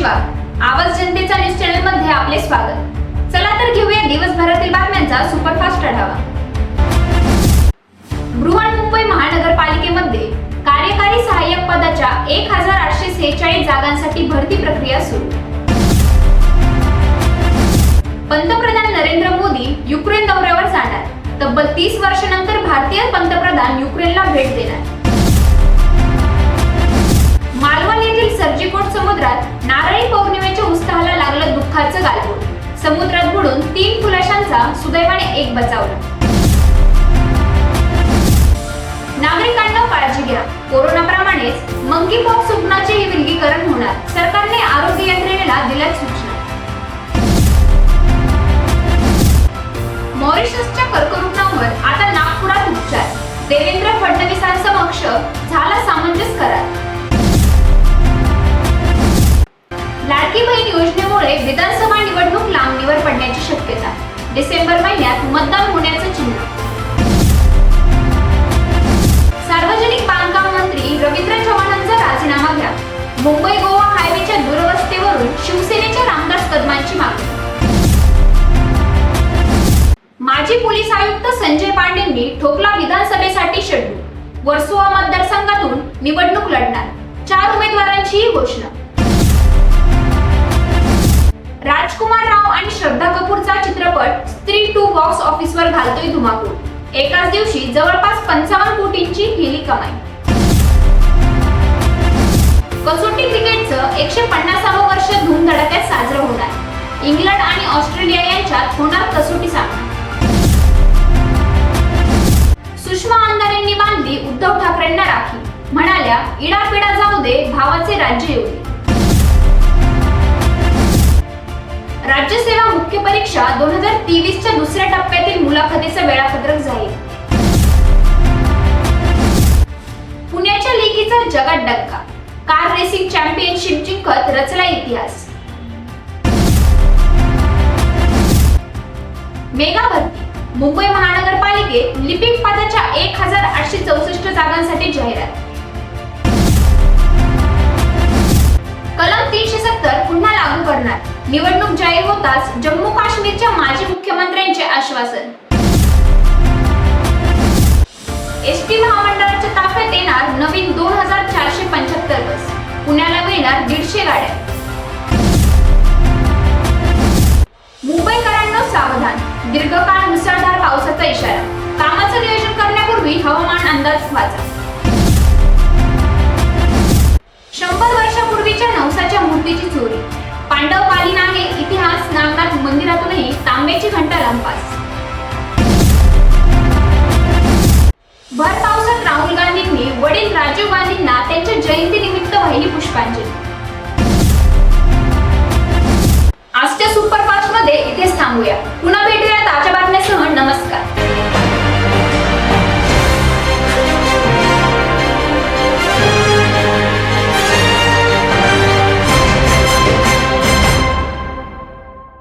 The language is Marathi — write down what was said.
वाघ आवाज जनतेचा न्यूज चॅनलमध्ये आपले स्वागत. चला तर घेऊया दिवसभरातील बातम्यांचा सुपरफास्ट आढावा. बृहन्मुंबई महानगरपालिकेमध्ये कार्यकारी सहाय्यक पदाच्या एक हजार आठशे सेहेचाळीस जागांसाठी भरती प्रक्रिया सुरू. पंतप्रधान नरेंद्र मोदी युक्रेन दौऱ्यावर जाणार. तब्बल तीस वर्षानंतर भारतीय पंतप्रधान युक्रेनला भेट देणार. मालवण येथील सर्जीकोट समुद्रात नारळी पौर्णिमेच्या उत्साहाला लागलं दुःखाचं गालबोट. समुद्रात बुडून तीन फुलाशांचा सुदैवाने एक बचावला नागरिकांना काळजी घ्या. कोरोनाप्रमाणेच मंकी पॉक्स रुग्णाचेही विलगीकरण होणार. सरकारने आरोग्य यंत्रणेला दिल्या सूचना. मॉरिशसच्या कर्करुग्णांवर आता नागपुरात उपचार. देवेंद्र फडणवीसांसमक्ष झाला सामंजस्य करार. त्यामुळे विधानसभा निवडणूक लांबणीवर पडण्याची शक्यता. डिसेंबर महिन्यात मतदान होण्याचं चिन्ह. सार्वजनिक बांधकाम मंत्री रवींद्र चव्हाणांचा राजीनामा घ्या. मुंबई गोवा हायवेच्या दुरवस्थेवरून शिवसेनेच्या रामदास कदमांची मागणी. माजी पोलीस आयुक्त संजय पांडेंनी ठोकला विधानसभेसाठी शेड्यूल वर्सोवा मतदारसंघातून निवडणूक लढणार. चार उमेदवारांचीही घोषणा. राजकुमार राव आणि श्रद्धा कपूरचा चित्रपट स्त्री टू बॉक्स ऑफिसवर घालतोय धुमाकूळ. एकाच दिवशी जवळपास पंचावन्न कोटींची केली कमाई. कसोटी क्रिकेटचं एकशे पन्नासावं वर्ष धूमधडाक्यात साजरं होणार इंग्लंड आणि ऑस्ट्रेलिया यांच्यात होणार कसोटी सामना. सुषमा आमदारांनी बांधली उद्धव ठाकरेंना राखी. म्हणाल्या इडापिडा जाऊ दे भावाचे राज्य येऊ दे. मुख्य परीक्षा दोन हजार तेवीसच्या दुसऱ्या टप्प्यातील मुलाखतीचं वेळापत्रक जाहीर. पुण्याच्या लेखीचा जगात डक्का कार रेसिंग चॅम्पियनशिप जिंकत रचला इतिहास. मेगा भरती. मुंबई महानगरपालिकेत लिपिक पदाच्या एक हजार आठशे चौसष्ट जागांसाठी जाहिरात. कलम तीनशे करणार. निवडणूक जाहीर होताच जम्मू काश्मीरच्या माजी मुख्यमंत्र्यांचे आश्वासन. एस टी महामंडळाच्या ताफ्यात येणार नवीन दोन हजार चारशे पंच्याहत्तर बस. पुण्याला मिळणार दीडशे गाड्या. मुंबईकरांनो सावधान. दीर्घकाळ मुसळधार पावसाचा इशारा. कामाचं नियोजन करण्यापूर्वी हवामान अंदाज वाचा. शंभर वर्षापूर्वीच्या नवसाच्या मूर्तीची चोरी. पांडवकालीन आहे इतिहास नागनाथ मंदिरातूनही तांब्याची घंटा लंपास भर पावसात राहुल गांधींनी वडील राजीव गांधींना त्यांच्या जयंती निमित्त वाहिली पुष्पांजली.